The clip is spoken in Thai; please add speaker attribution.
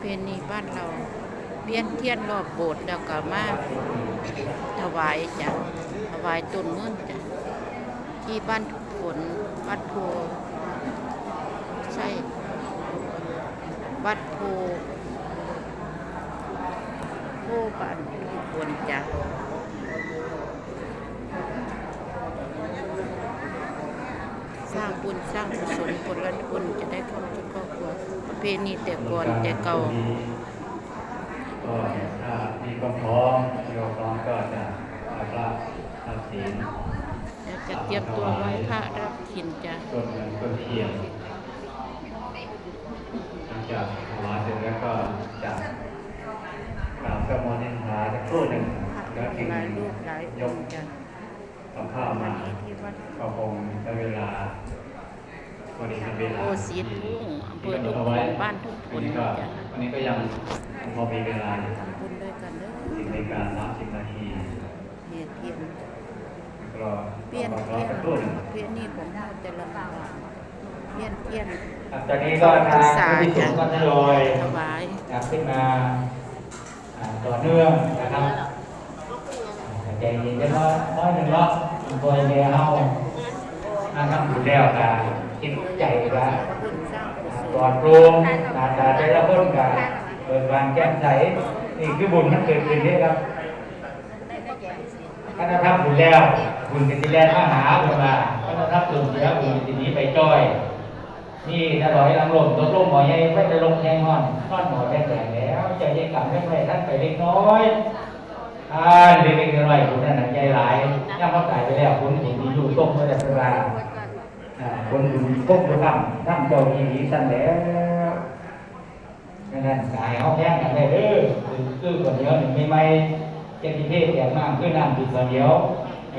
Speaker 1: เพณีบ้านเราเวียนเทียนรอบโบสถ์แล้วก็มาถวายจ้ะถวายต้นมื่นจ้ะที่บ้านทุกฝนวัดโพใช่วัดโพโพบ้านทุกฝนจ้ะสร้างบุญสร้างกุศลผลละบุญ เพณีแต่ก่อนแต่เก่า
Speaker 2: ก็ถ้ามีความพร้อมมีความพร้อมก็จะรับพระรับศีล
Speaker 1: เดี๋ยวจะเตรียมตัวไว้พระรับขินจ้ะ
Speaker 2: ต้นเงินต้นเทียนหลังจากถวายเสร็จแล้วก็จะกราบพระมรนิทาสักครู่หนึ่ง
Speaker 1: พระ
Speaker 2: แล้วจึง
Speaker 1: หลายรูปหลาย
Speaker 2: ย
Speaker 1: อง
Speaker 2: ก
Speaker 1: ค์จ้ะ
Speaker 2: กับข้าว
Speaker 1: วั
Speaker 2: มาน
Speaker 1: นี้ที่วัด
Speaker 2: ก็คงใช้เวลาวันนี้เป็นเวลา
Speaker 1: โอสีทุ่งอำ เภอทุกผลบ้านทุกผล
Speaker 2: วัน
Speaker 1: จ้ะ
Speaker 2: วันนี้ก็ยังพอมีเวลา
Speaker 1: ทำบุญด้วยกันเด้อ
Speaker 2: สิบนาฬิกาสามสิบนาที
Speaker 1: เทียนเทียนเปลี่ยน
Speaker 2: รอ
Speaker 1: เทียน
Speaker 2: สักครู่หนึ่ง
Speaker 1: ประเพณีของเราแต่ละบ้านเทียนเทียน
Speaker 3: หลังจากนี้ก็ทางผู้ที่สูงก็ทยอยนะขึ้นมาต่อเนื่องนะครับใจเย็นๆเนาะน้อยหนึ่งเนาะบอยเมียเฮาอาทำบุญแล้วกัน คิดใจกัน
Speaker 1: บุญสร้างกุศ
Speaker 3: ก่อ
Speaker 1: ล
Speaker 3: นปรุงหน้าตาแต่ละคนกันเปิดบานแก้มใสนี่คือบุญมันเกิดขึ้นนี่ครับถ้าทำบุญแล้วบุญกันที่แรกมาหาบุญมาถ้าทำบุญเสียบุญทีนี้ไปจ้อยนี่ถ้าลอยลังลมตกลมหมอใหญ่ไม่ได้ลงแทงห้อนนอนหมอแดงแดงแล้วใจเย็นกลับไม่ไปท่านไปเล็กน้อยอ่าเล็กๆน้อยๆคุณนั่นน่ะใจหลายย่ำเขาตายไปแล้วคุณคุณมีอยู่ต้มเมื่อแต่เวลา คนอยู่ก้มอยู่ทำทำเจ้าทีนี้สั้นแล้วนั่นสายเอาแพงกันได้เด้อคือคือคนเดียวหนึ่งไม่ไม่เจดีเทศแก่มากคือน้ำติดเดียว